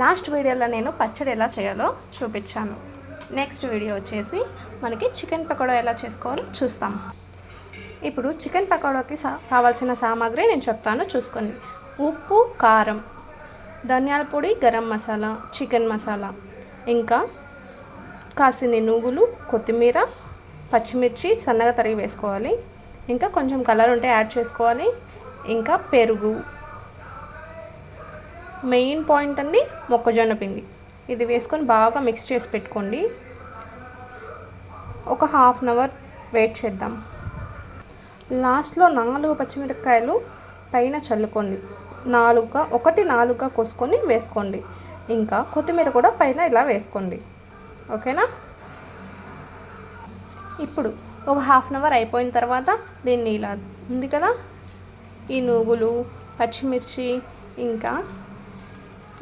Last వీడియోలో నేను పచ్చడి ఎలా చేయాలో చూపించాను. నెక్స్ట్ వీడియో వచ్చేసి మనకి చికెన్ పకోడా ఎలా చేసుకోవాలో చూస్తాం. ఇప్పుడు చికెన్ పకోడాకి సా కావాల్సిన సామాగ్రి నేను చెప్తాను చూసుకోండి. ఉప్పు కారం ధనియాల పొడి గరం మసాలా చికెన్ మసాలా ఇంకా కాసిన్ని నువ్వులు కొత్తిమీర పచ్చిమిర్చి సన్నగా తరిగి వేసుకోవాలి. ఇంకా కొంచెం కలర్ ఉంటే యాడ్ చేసుకోవాలి. ఇంకా పెరుగు. మెయిన్ పాయింట్ అండి మొక్కజొన్న పిండి. ఇది వేసుకొని బాగా మిక్స్ చేసి పెట్టుకోండి. ఒక హాఫ్ అన్ అవర్ వెయిట్ చేద్దాం. లాస్ట్లో నాలుగు పచ్చిమిరపకాయలు పైన చల్లుకోండి. నాలుగుగా ఒకటి నాలుగుగా కోసుకొని వేసుకోండి. ఇంకా కొత్తిమీర కూడా పైన ఇలా వేసుకోండి. ఓకేనా? ఇప్పుడు ఒక హాఫ్ అన్ అవర్ అయిపోయిన తర్వాత దీన్ని ఇలా ఉంది కదా? ఈ నువ్వులు పచ్చిమిర్చి ఇంకా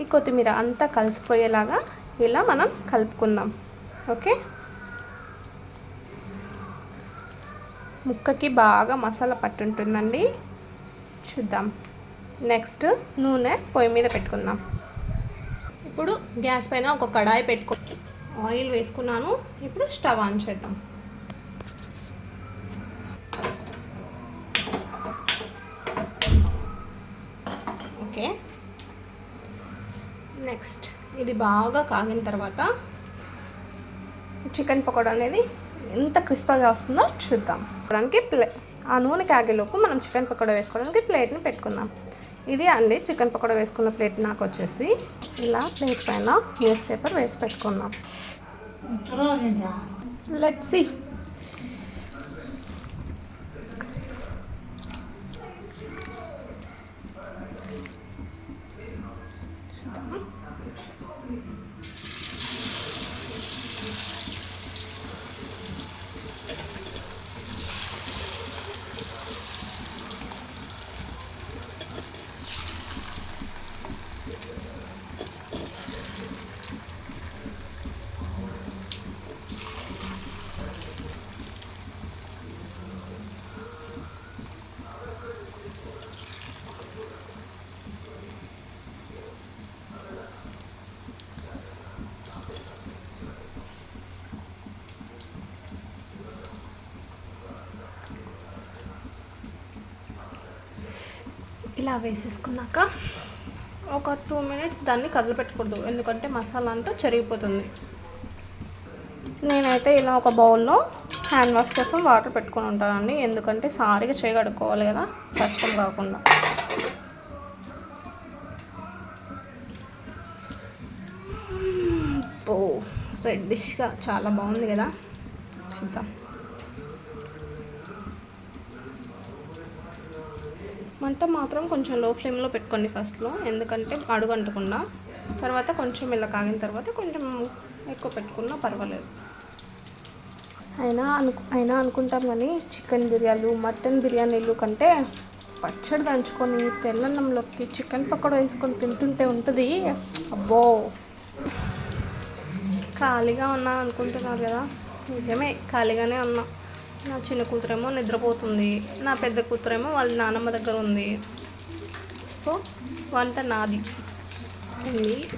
ఈ కొత్తిమీర అంతా కలిసిపోయేలాగా ఇలా మనం కలుపుకుందాం. ఓకే? ముక్కకి బాగా మసాలా పట్టుంటుందండి చూద్దాం. నెక్స్ట్ నూనె పొయ్యి మీద పెట్టుకుందాం. ఇప్పుడు గ్యాస్ పైన ఒక కడాయి పెట్టుకో ఆయిల్ వేసుకున్నాను. ఇప్పుడు స్టవ్ ఆన్ చేద్దాం. ఓకే? నెక్స్ట్ ఇది బాగా కాగిన తర్వాత చికెన్ పకోడా అనేది ఎంత క్రిస్పీగా వస్తుందో చూద్దాం. దానికి ప్లే ఆ నూనె కాగేలోపు మనం చికెన్ పకోడా వేసుకోవడానికి ప్లేట్ని పెట్టుకుందాం. ఇది అండి చికెన్ పకోడా వేసుకున్న ప్లేట్ నాకు వచ్చేసి. ఇలా ప్లేట్ పైన న్యూస్ పేపర్ వేసి పెట్టుకుందాం. లెట్స్ సి ఇలా వేసేసుకున్నాక ఒక టూ మినిట్స్ దాన్ని కదిలిపెట్టకూడదు. ఎందుకంటే మసాలా అంతా చెరిగిపోతుంది. నేనైతే ఇలా ఒక బౌల్లో హ్యాండ్ వాష్ కోసం వాటర్ పెట్టుకొని ఉంటానండి. ఎందుకంటే సారిగా చేయగడుక్కోవాలి కదా కష్టం కాకుండా. ఓ రెడ్డిష్గా చాలా బాగుంది కదా. చూద్దాం. మంట మాత్రం కొంచెం లో ఫ్లేమ్లో పెట్టుకోండి ఫస్ట్లో ఎందుకంటే అడుగు అంటకుండా. తర్వాత కొంచెం ఇలా కాగిన తర్వాత కొంచెం ఎక్కువ పెట్టుకున్నా పర్వాలేదు. అయినా అను అయినా అనుకుంటాం కానీ చికెన్ బిర్యానీలు మటన్ బిర్యానీలు కంటే పచ్చడి దంచుకొని తెల్లన్నంలోకి చికెన్ పకోడా వేసుకొని తింటుంటే ఉంటుంది. అబ్బో! ఖాళీగా ఉన్నా అనుకుంటున్నారు కదా? నిజమే ఖాళీగానే ఉన్నా. నా చిన్న కూతురేమో నిద్రపోతుంది. నా పెద్ద కూతురేమో వాళ్ళ నానమ్మ దగ్గర ఉంది. సో వంట నాది. ఇది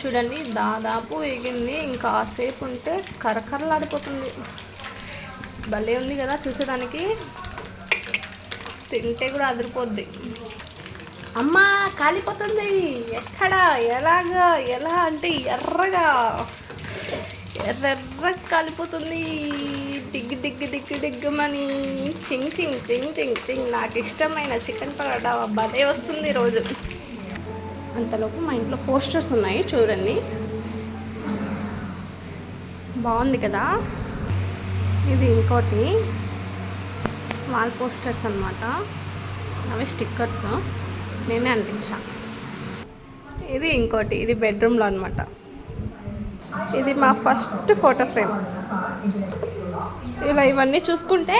చూడండి దాదాపు వేగింది. ఇంకా సేపు ఉంటే కరకరలాడిపోతుంది. భలే ఉంది కదా చూసేదానికి. తింటే కూడా అదిరిపోద్ది. అమ్మా కాలిపోతుంది. ఎక్కడ? ఎలాగా? ఎలా అంటే ఎర్రగా. ఎర్రెర్ర కాలిపోతుంది. డిగ్ డిగ్ డిగ్ డిగ్గుమని చింగ్ చింగ్ చింగ్ చింగ్ చింగ్. నాకు ఇష్టమైన చికెన్ పరోటా భలే వస్తుంది రోజు అంతలోపు మా ఇంట్లో పోస్టర్స్ ఉన్నాయి చూడండి. బాగుంది కదా? ఇది ఇంకోటి. వాల్ పోస్టర్స్ అనమాట అవి స్టిక్కర్స్. నేనే అంటించా ఇది ఇంకోటి. ఇది బెడ్రూమ్లో అనమాట ఇది మా ఫస్ట్ ఫోటో ఫ్రేమ్. ఇలా ఇవన్నీ చూసుకుంటే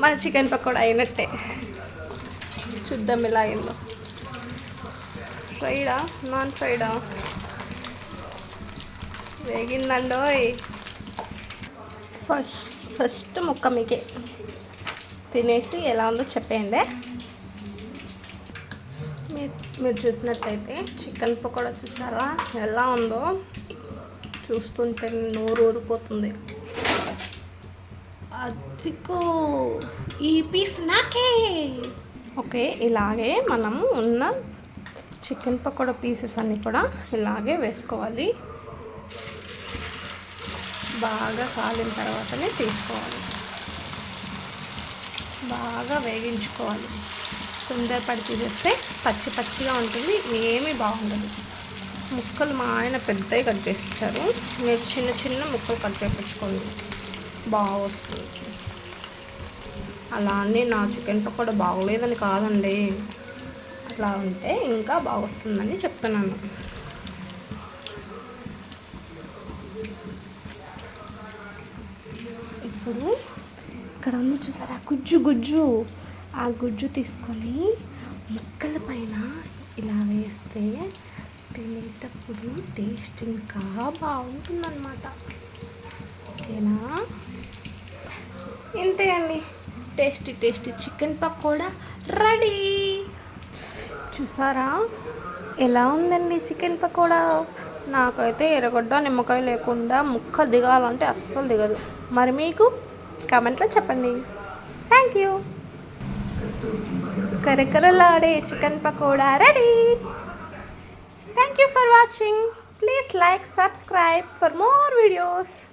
మన చికెన్ పకోడా అయినట్టే. చూద్దాం ఇలా అయిందో. ఫ్రైడా? నాన్ ఫ్రైడా? వేగిందండోయ్. ఫస్ట్ ఫస్ట్ ముక్క మీకే. తినేసి ఎలా ఉందో చెప్పేయండి. మీరు మీరు చూసినట్లయితే చికెన్ పకోడా చూసారా? ఎలా ఉందో. చూస్తుంటే నోరు ఊరిపోతుంది. అదికో ఈ పీస్ నాకే. ఓకే ఇలాగే మనం ఉన్న చికెన్ పకోడా పీసెస్ అన్నీ కూడా ఇలాగే వేసుకోవాలి. బాగా కాలిన తర్వాతనే తీసుకోవాలి. బాగా వేగించుకోవాలి. తొందరపడి తీసేస్తే పచ్చి పచ్చిగా ఉంటుంది ఏమీ బాగుండదు. ముక్కలు మా ఆయన పెద్దవి కట్ చేసి ఇచ్చారు మీరు చిన్న చిన్న ముక్కలు కట్ చేయించుకోండి బాగా వస్తుంది. అలా అని నా చికెన్ పకోడా బాగోలేదని కాదండి. అట్లా ఉంటే ఇంకా బాగా వస్తుందని చెప్తున్నాను. ఇప్పుడు ఇక్కడ ఉంది చూసారా? గుజ్జు గుజ్జు. ఆ గుజ్జు తీసుకొని ముక్కల పైన ఇలా వేస్తే తినేటప్పుడు టేస్ట్ ఇంకా బాగుంటుందన్నమాట. ఓకేనా? ఇంతే అండి. Tasty tasty chicken pakoda ready. చూసారా? ఎలా ఉందండి చికెన్ పకోడా? నాకైతే ఎర్రగడ్డ నిమ్మకాయ లేకుండా ముక్క దిగాలంటే అస్సలు దిగదు. మరి మీకు కామెంట్లో చెప్పండి. Thank you. కరకరలాడే chicken pakoda ready. Thank you for watching. Please like, subscribe for more videos.